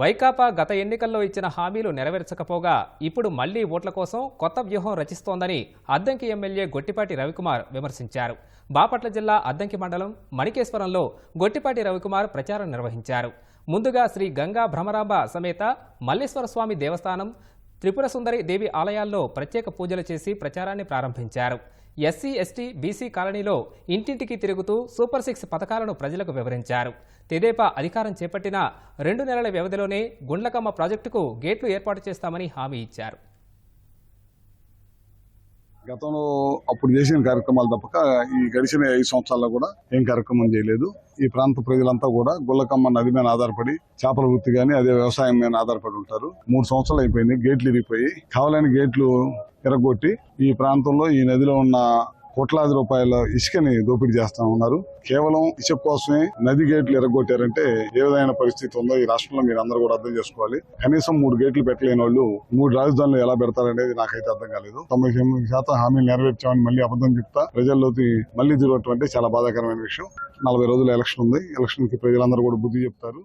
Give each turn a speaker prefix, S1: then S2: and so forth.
S1: వైకాపా గత ఎన్నికల్లో ఇచ్చిన హామీలు నెరవేర్చకపోగా ఇప్పుడు మళ్ళీ ఓట్ల కోసం కొత్త వ్యూహం రచిస్తోందని అద్దంకి ఎమ్మెల్యే గొట్టిపాటి రవికుమార్ విమర్శించారు. బాపట్ల జిల్లా అద్దంకి మండలం మణికేశ్వరంలో గొట్టిపాటి రవికుమార్ ప్రచారం నిర్వహించారు. ముందుగా శ్రీ గంగా భ్రమరాంబ సమేత మల్లేశ్వర స్వామి దేవస్థానం త్రిపుర సుందరి దేవి ఆలయాల్లో ప్రత్యేక పూజలు చేసి ప్రచారాన్ని ప్రారంభించారు. ఎస్సీ ఎస్టీ బీసీ కాలనీలో ఇంటింటికి తిరుగుతూ సూపర్ సిక్స్ పథకాలను ప్రజలకు వివరించారు. తెదేపా అధికారం చేపట్టిన రెండు నెలల వ్యవధిలోనే గుండ్లకమ్మ ప్రాజెక్టుకు గేట్లు ఏర్పాటు చేస్తామని హామీ ఇచ్చారు.
S2: గతంలో అప్పుడు చేసిన కార్యక్రమాలు తప్పక ఈ గడిచిన ఐదు సంవత్సరాల్లో కూడా ఏం కార్యక్రమం చేయలేదు. ఈ ప్రాంత ప్రజలంతా కూడా గుల్లకమ్మ నది మీద ఆధారపడి చేపల వృత్తి కానీ అదే వ్యవసాయం మీద ఆధారపడి ఉంటారు. మూడు సంవత్సరాలు అయిపోయింది గేట్లు ఇరిగిపోయి కావాలని గేట్లు ఎరగొట్టి ఈ ప్రాంతంలో ఈ నదిలో ఉన్న కోట్లాది రూపాయల ఇసుకని దోపిడీ చేస్తా ఉన్నారు. కేవలం ఇసుక కోసమే నది గేట్లు ఎరగొట్టారంటే ఏ విధమైన పరిస్థితి ఉందో ఈ రాష్ట్రంలో మీరు అందరూ కూడా అర్థం చేసుకోవాలి. కనీసం మూడు గేట్లు పెట్టలేని వాళ్ళు మూడు రాజధానులు ఎలా పెడతారనేది నాకైతే అర్థం కాలేదు. తొంభై తొమ్మిది శాతం హామీలు నెరవేర్చామని మళ్ళీ అబద్ధం చెప్తా ప్రజల్లోకి మళ్ళీ తిరగటం అంటే చాలా బాధాకరమైన విషయం. నలభై రోజుల ఎలక్షన్ ఉంది. ఎలక్షన్కి ప్రజలందరూ కూడా బుద్ధి చెప్తారు.